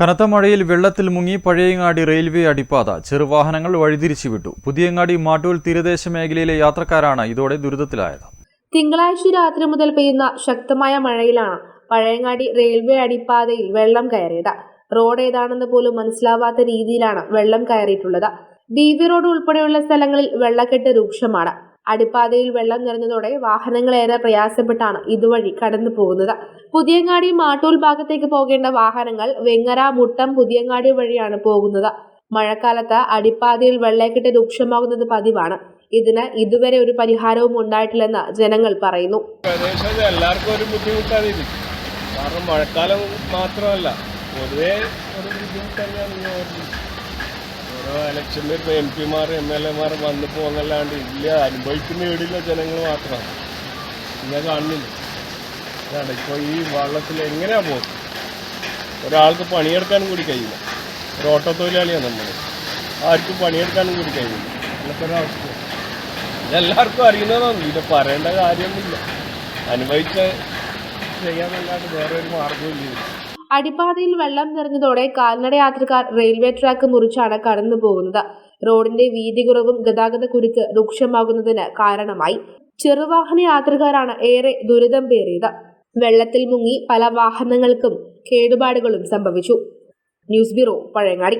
കനത്ത മഴയിൽ വെള്ളത്തിൽ മുങ്ങി പഴയങ്ങാടി റെയിൽവേ അടിപ്പാത. ചെറുവാഹനങ്ങൾ വഴിതിരിച്ചു വിട്ടു പുതിയങ്ങാടി മാട്ടൂൽ തീരദേശ മേഖലയിലെ യാത്രക്കാരാണ് ഇതോടെ ദുരിതത്തിലായത്. തിങ്കളാഴ്ച രാത്രി മുതൽ പെയ്യുന്ന ശക്തമായ മഴയിലാണ് പഴയങ്ങാടി റെയിൽവേ അടിപ്പാതയിൽ വെള്ളം കയറിയത്. റോഡ് ഏതാണെന്ന് പോലും മനസ്സിലാവാത്ത രീതിയിലാണ് വെള്ളം കയറിയിട്ടുള്ളത്. ബി വി റോഡ് ഉൾപ്പെടെയുള്ള സ്ഥലങ്ങളിൽ വെള്ളക്കെട്ട് രൂക്ഷമാണ്. അടിപ്പാതയിൽ വെള്ളം നിറഞ്ഞതോടെ വാഹനങ്ങളേറെ പ്രയാസപ്പെട്ടാണ് ഇതുവഴി കടന്നു പോകുന്നത്. പുതിയങ്ങാടി മാട്ടൂൽ ഭാഗത്തേക്ക് പോകേണ്ട വാഹനങ്ങൾ വെങ്ങര മുട്ടം പുതിയങ്ങാടി വഴിയാണ് പോകുന്നത്. മഴക്കാലത്ത് അടിപ്പാതയിൽ വെള്ളക്കെട്ട് രൂക്ഷമാകുന്നത് പതിവാണ്. ഇതിന് ഇതുവരെ ഒരു പരിഹാരവും ഉണ്ടായിട്ടില്ലെന്ന് ജനങ്ങൾ പറയുന്നു. എല്ലാവർക്കും ഒരു ബുദ്ധിമുട്ടാണ് കാരണം മഴക്കാലം മാത്രമല്ല. പൊതുവേ ഒരു ബുദ്ധിമുട്ട് തന്നെയാണ് ഇലക്ഷനിൽ ഇപ്പോൾ എം പിമാർ എം എൽ എമാർ വന്നു പോകുന്നല്ലാണ്ട് ഇല്ല. അനുഭവിക്കുന്ന വീടില്ല ജനങ്ങൾ മാത്രമാണ് പിന്നെ കാണുന്നില്ല. ഇതാണ് ഇപ്പോൾ ഈ വള്ളത്തിൽ എങ്ങനെയാ പോകും ഒരാൾക്ക് പണിയെടുക്കാനും കൂടി കഴിയില്ല. ഒരു ഓട്ടോ തൊഴിലാളിയാണ് നമ്മൾ ആർക്കും പണിയെടുക്കാനും കൂടി കഴിയില്ല. അങ്ങനത്തെ ഒരവസ്ഥ ഇതെല്ലാവർക്കും അറിയുന്നതാണ് ഇത് പറയേണ്ട കാര്യമൊന്നുമില്ല. അനുഭവിച്ച് ചെയ്യാമെന്നല്ലാണ്ട് വേറെ ഒരു മാർഗമില്ല. അടിപ്പാതയിൽ വെള്ളം നിറഞ്ഞതോടെ കാൽനട യാത്രക്കാർ റെയിൽവേ ട്രാക്ക് മുറിച്ചാണ് കടന്നു പോകുന്നത്. റോഡിന്റെ വീതി കുറവും ഗതാഗത കുരുക്ക് രൂക്ഷമാകുന്നതിന് കാരണമായി ചെറുവാഹന യാത്രക്കാരാണ് ഏറെ ദുരിതം പേറിയത്. വെള്ളത്തിൽ മുങ്ങി പല വാഹനങ്ങൾക്കും കേടുപാടുകളും സംഭവിച്ചു. News bureau Pazhayangadi.